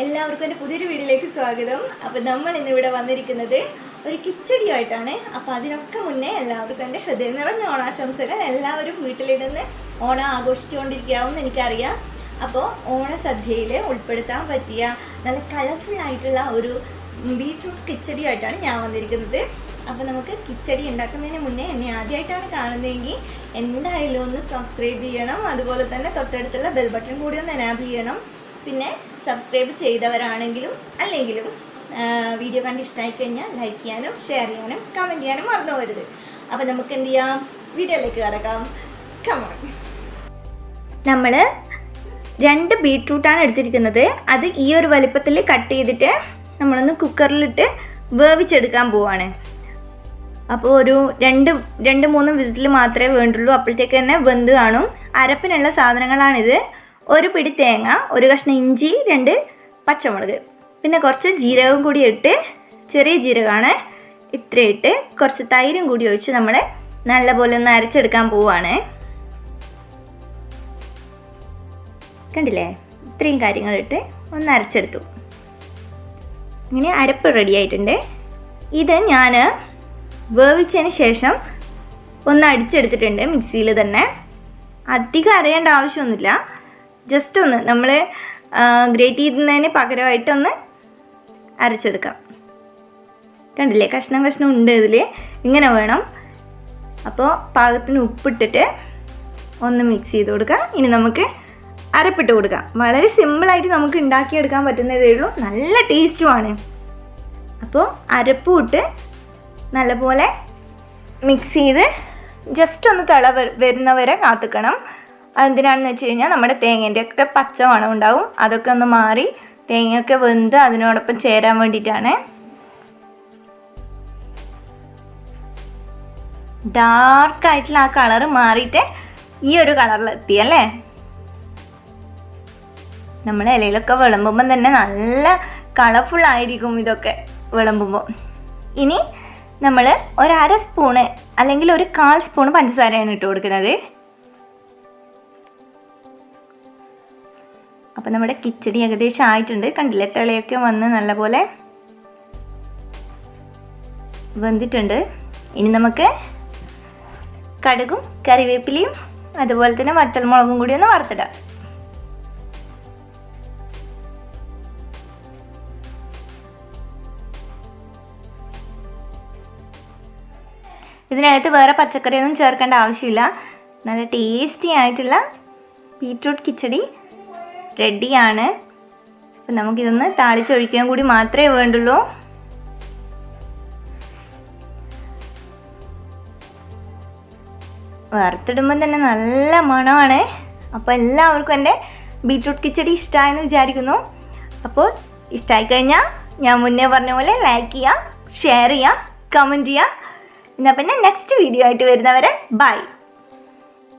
എല്ലാവർക്കും എന്റെ പുതിയൊരു വീഡിയോയിലേക്ക് സ്വാഗതം. അപ്പോൾ നമ്മൾ ഇന്നിവിടെ വന്നിരിക്കുന്നത് ഒരു കിച്ചടിയായിട്ടാണ്. അപ്പോൾ അതിനൊക്കെ മുന്നേ എല്ലാവർക്കും എന്റെ ഹൃദയം നിറഞ്ഞ ഓണാശംസകൾ എല്ലാവരും വീട്ടിലിരുന്ന് ഓണം ആഘോഷിച്ചുകൊണ്ടിരിക്കാമെന്ന് എനിക്കറിയാം. അപ്പോൾ ഓണസദ്യയിൽ ഉൾപ്പെടുത്താൻ പറ്റിയ നല്ല കളർഫുൾ ആയിട്ടുള്ള ഒരു ബീട്രൂട്ട് കിച്ചടി ആയിട്ടാണ് ഞാൻ വന്നിരിക്കുന്നത്. അപ്പോൾ നമുക്ക് കിച്ചടി ഉണ്ടാക്കുന്നതിന് മുന്നേ എന്നെ ആദ്യമായിട്ടാണ് കാണുന്നതെങ്കിൽ എന്തായാലും ഒന്ന് സബ്സ്ക്രൈബ് ചെയ്യണം. അതുപോലെ തന്നെ തൊട്ടടുത്തുള്ള ബെൽ ബട്ടൺ കൂടി ഒന്ന് എനാബിൾ ചെയ്യണം. പിന്നെ സബ്സ്ക്രൈബ് ചെയ്തവരാണെങ്കിലും അല്ലെങ്കിലും വീഡിയോ കണ്ട് ഇഷ്ടമായി കഴിഞ്ഞാൽ ലൈക്ക് ചെയ്യാനും ഷെയർ ചെയ്യാനും കമന്റ് ചെയ്യാനും മറന്നു പോരുത് അപ്പോൾ നമുക്ക് എന്ത് ചെയ്യാം? വീഡിയോയിലേക്ക് കിടക്കാം. കമൺ നമ്മൾ രണ്ട് ബീട്രൂട്ടാണ് എടുത്തിരിക്കുന്നത്. അത് ഈ ഒരു വലിപ്പത്തിൽ കട്ട് ചെയ്തിട്ട് നമ്മളൊന്ന് കുക്കറിലിട്ട് വേവിച്ചെടുക്കാൻ പോവാണ്. അപ്പോൾ ഒരു രണ്ട് രണ്ട് മൂന്ന് വിസിൽ മാത്രമേ വേണ്ടുള്ളൂ. അപ്പോഴത്തേക്ക് തന്നെ വെന്ത് കാണും. അരപ്പിനുള്ള സാധനങ്ങളാണിത്. ഒരു പിടി തേങ്ങ ഒരു കഷ്ണം ഇഞ്ചി രണ്ട് പച്ചമുളക്. പിന്നെ കുറച്ച് ജീരകം കൂടി ഇട്ട് ചെറിയ ജീരകമാണ് ഇത്ര ഇട്ട് കുറച്ച് തൈരും കൂടി ഒഴിച്ച് നമ്മൾ നല്ലപോലെ ഒന്ന് അരച്ചെടുക്കാൻ പോവാണ് കണ്ടില്ലേ? ഇത്രയും കാര്യങ്ങളിട്ട് ഒന്ന് അരച്ചെടുത്തു. ഇങ്ങനെ അരപ്പ് റെഡി ആയിട്ടുണ്ട്. ഇത് ഞാൻ വേവിച്ചതിന് ശേഷം ഒന്ന് അടിച്ചെടുത്തിട്ടുണ്ട് മിക്സിയിൽ തന്നെ. അധികം അരയേണ്ട ആവശ്യമൊന്നുമില്ല. ജസ്റ്റ് ഒന്ന് നമ്മൾ ഗ്രേറ്റ് ചെയ്യുന്നതിന് പകരമായിട്ടൊന്ന് അരച്ചെടുക്കാം. കണ്ടില്ലേ? കഷ്ണം കഷ്ണം ഉണ്ട് ഇതിൽ ഇങ്ങനെ വേണം. അപ്പോൾ പാകത്തിന് ഉപ്പിട്ടിട്ട് ഒന്ന് മിക്സ് ചെയ്ത് കൊടുക്കാം ഇനി നമുക്ക് അരപ്പിട്ട് കൊടുക്കാം വളരെ സിമ്പിളായിട്ട് നമുക്ക് ഉണ്ടാക്കിയെടുക്കാൻ പറ്റുന്നതേ ഉള്ളൂ. നല്ല ടേസ്റ്റുമാണ് അപ്പോൾ അരപ്പ് ഇട്ട് നല്ലപോലെ മിക്സ് ചെയ്ത് ജസ്റ്റ് ഒന്ന് തിള വരുന്നവരെ കാത്തുക്കണം. അതെന്തിനാണെന്ന് വെച്ച് കഴിഞ്ഞാൽ നമ്മുടെ തേങ്ങേന്റെ ഒക്കെ പച്ച മണം ഉണ്ടാവും. അതൊക്കെ ഒന്ന് മാറി തേങ്ങയൊക്കെ വെന്ത് അതിനോടൊപ്പം ചേരാൻ വേണ്ടിയിട്ടാണ്. ഡാർക്കായിട്ടുള്ള ആ കളർ മാറിയിട്ട് ഈ ഒരു കളറിലെത്തി അല്ലേ? നമ്മുടെ ഇലയിലൊക്കെ വിളമ്പുമ്പം തന്നെ നല്ല കളർഫുൾ ആയിരിക്കും ഇതൊക്കെ വിളമ്പുമ്പോൾ ഇനി നമ്മൾ ഒരു അര സ്പൂണ് അല്ലെങ്കിൽ ഒരു കാൽ സ്പൂണ് പഞ്ചസാരയാണ് ഇട്ട് കൊടുക്കുന്നത്. അപ്പം നമ്മുടെ കിച്ചടി ഏകദേശം ആയിട്ടുണ്ട്. കണ്ടില്ലേ? തിളയൊക്കെ വന്ന് നല്ലപോലെ വെന്തിട്ടുണ്ട്. ഇനി നമുക്ക് കടുകും കറിവേപ്പിലയും അതുപോലെ തന്നെ വറ്റൽമുളകും കൂടി ഒന്ന് വറുത്തിടാം. ഇതിനകത്ത് വേറെ പച്ചക്കറിയൊന്നും ചേർക്കേണ്ട ആവശ്യമില്ല. നല്ല ടേസ്റ്റി ആയിട്ടുള്ള ബീറ്റ്റൂട്ട് കിച്ചടി. റെഡിയാണ്. അപ്പം നമുക്കിതൊന്ന് താളിച്ചൊഴിക്കാൻ കൂടി മാത്രമേ വേണ്ടുള്ളൂ. വറുത്തിടുമ്പം തന്നെ നല്ല മണമാണ്. അപ്പോൾ എല്ലാവർക്കും എന്റെ ബീട്രൂട്ട് കിച്ചടി ഇഷ്ടമായെന്ന് വിചാരിക്കുന്നു. അപ്പോൾ ഇഷ്ടമായി കഴിഞ്ഞാൽ ഞാൻ മുന്നേ പറഞ്ഞ പോലെ ലൈക്ക് ചെയ്യുക ഷെയർ ചെയ്യുക കമന്റ് ചെയ്യുക. എന്നാൽ പിന്നെ നെക്സ്റ്റ് വീഡിയോ ആയിട്ട് വരുന്നവരെ ബൈ